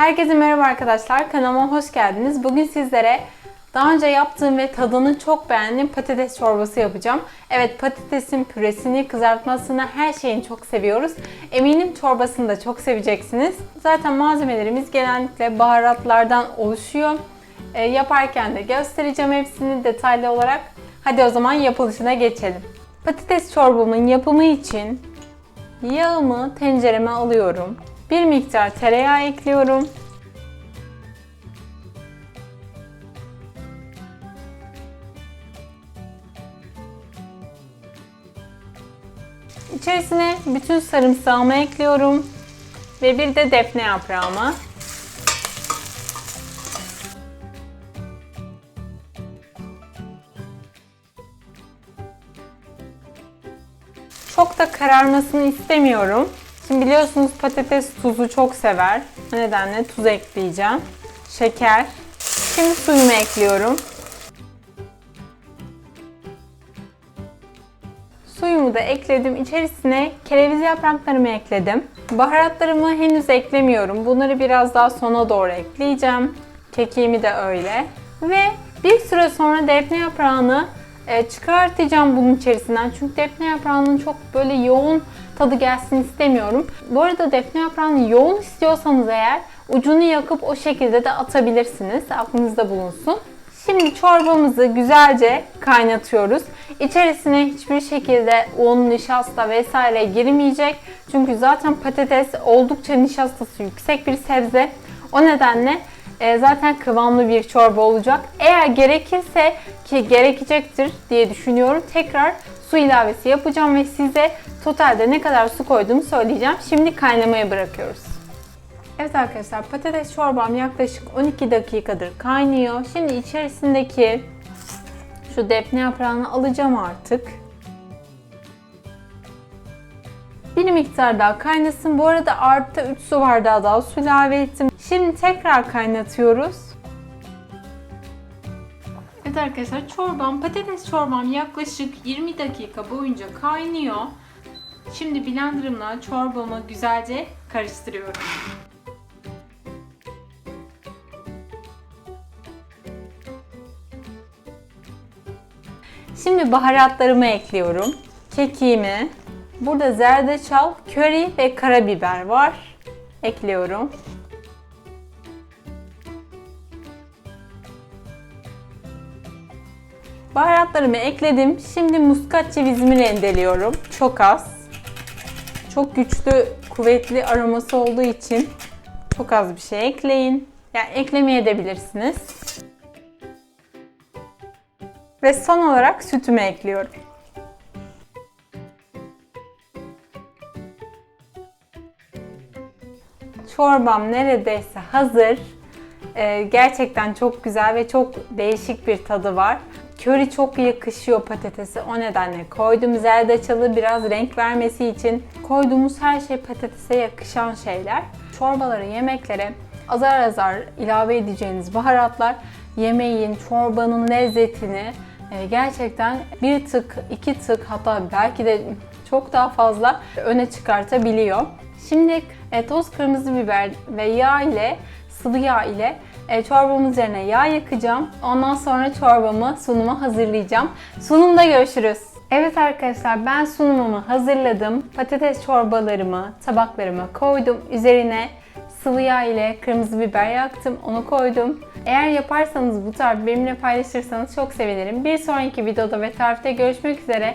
Herkese merhaba arkadaşlar. Kanalıma hoş geldiniz. Bugün sizlere daha önce yaptığım ve tadını çok beğendiğim patates çorbası yapacağım. Evet patatesin püresini, kızartmasını, her şeyini çok seviyoruz. Eminim çorbasını da çok seveceksiniz. Zaten malzemelerimiz genellikle baharatlardan oluşuyor. E, yaparken de göstereceğim hepsini detaylı olarak. Hadi o zaman yapılışına geçelim. Patates çorbamın yapımı için yağımı tencereme alıyorum. Bir miktar tereyağı ekliyorum. İçerisine bütün sarımsağımı ekliyorum ve bir de defne yaprağımı. Çok da kararmasını istemiyorum. Şimdi biliyorsunuz patates tuzu çok sever. O nedenle tuz ekleyeceğim. Şeker. Şimdi suyumu ekliyorum. Suyumu da ekledim. İçerisine kereviz yapraklarımı ekledim. Baharatlarımı henüz eklemiyorum. Bunları biraz daha sona doğru ekleyeceğim. Kekiğimi de öyle. Ve bir süre sonra defne yaprağını e, çıkartacağım bunun içerisinden. Çünkü defne yaprağının çok böyle yoğun tadı gelsin istemiyorum. Bu arada defne yaprağını yoğun istiyorsanız eğer ucunu yakıp o şekilde de atabilirsiniz. Aklınızda bulunsun. Şimdi çorbamızı güzelce kaynatıyoruz. İçerisine hiçbir şekilde un, nişasta vesaire girmeyecek. Çünkü zaten patates oldukça nişastası yüksek bir sebze. O nedenle e, zaten kıvamlı bir çorba olacak. Eğer gerekirse ki gerekecektir diye düşünüyorum. Tekrar su ilavesi yapacağım ve size totalde ne kadar su koyduğumu söyleyeceğim. Şimdi kaynamaya bırakıyoruz. Evet arkadaşlar patates çorbam yaklaşık 12 dakikadır kaynıyor. Şimdi içerisindeki şu defne yaprağını alacağım artık. Bir miktar daha kaynasın. Bu arada artta 3 su bardağı daha su ilave ettim. Şimdi tekrar kaynatıyoruz. Evet arkadaşlar çorbam, patates çorbam yaklaşık 20 dakika boyunca kaynıyor. Şimdi blenderımla çorbamı güzelce karıştırıyorum. Şimdi baharatlarımı ekliyorum. Kekiğimi. Burada zerdeçal, köri ve karabiber var. Ekliyorum. Baharatlarımı ekledim. Şimdi muskat cevizimi rendeliyorum. Çok az. Çok güçlü, kuvvetli aroması olduğu için çok az bir şey ekleyin. Yani eklemeye de bilirsiniz. Ve son olarak sütümü ekliyorum. Çorbam neredeyse hazır. Ee, gerçekten çok güzel ve çok değişik bir tadı var. Köri çok yakışıyor patatese. O nedenle koydum. Zerdeçalı biraz renk vermesi için koyduğumuz her şey patatese yakışan şeyler. Çorbaları, yemeklere azar azar ilave edeceğiniz baharatlar yemeğin, çorbanın lezzetini e, gerçekten bir tık, iki tık hatta belki de çok daha fazla öne çıkartabiliyor. Şimdi e, toz kırmızı biber ve yağ ile sıvı yağ ile e, çorbamın üzerine yağ yakacağım. Ondan sonra çorbamı sunuma hazırlayacağım. Sunumda görüşürüz. Evet arkadaşlar ben sunumumu hazırladım. Patates çorbalarımı tabaklarıma koydum. Üzerine sıvı yağ ile kırmızı biber yaktım. Onu koydum. Eğer yaparsanız bu tarifi benimle paylaşırsanız çok sevinirim. Bir sonraki videoda ve tarifte görüşmek üzere.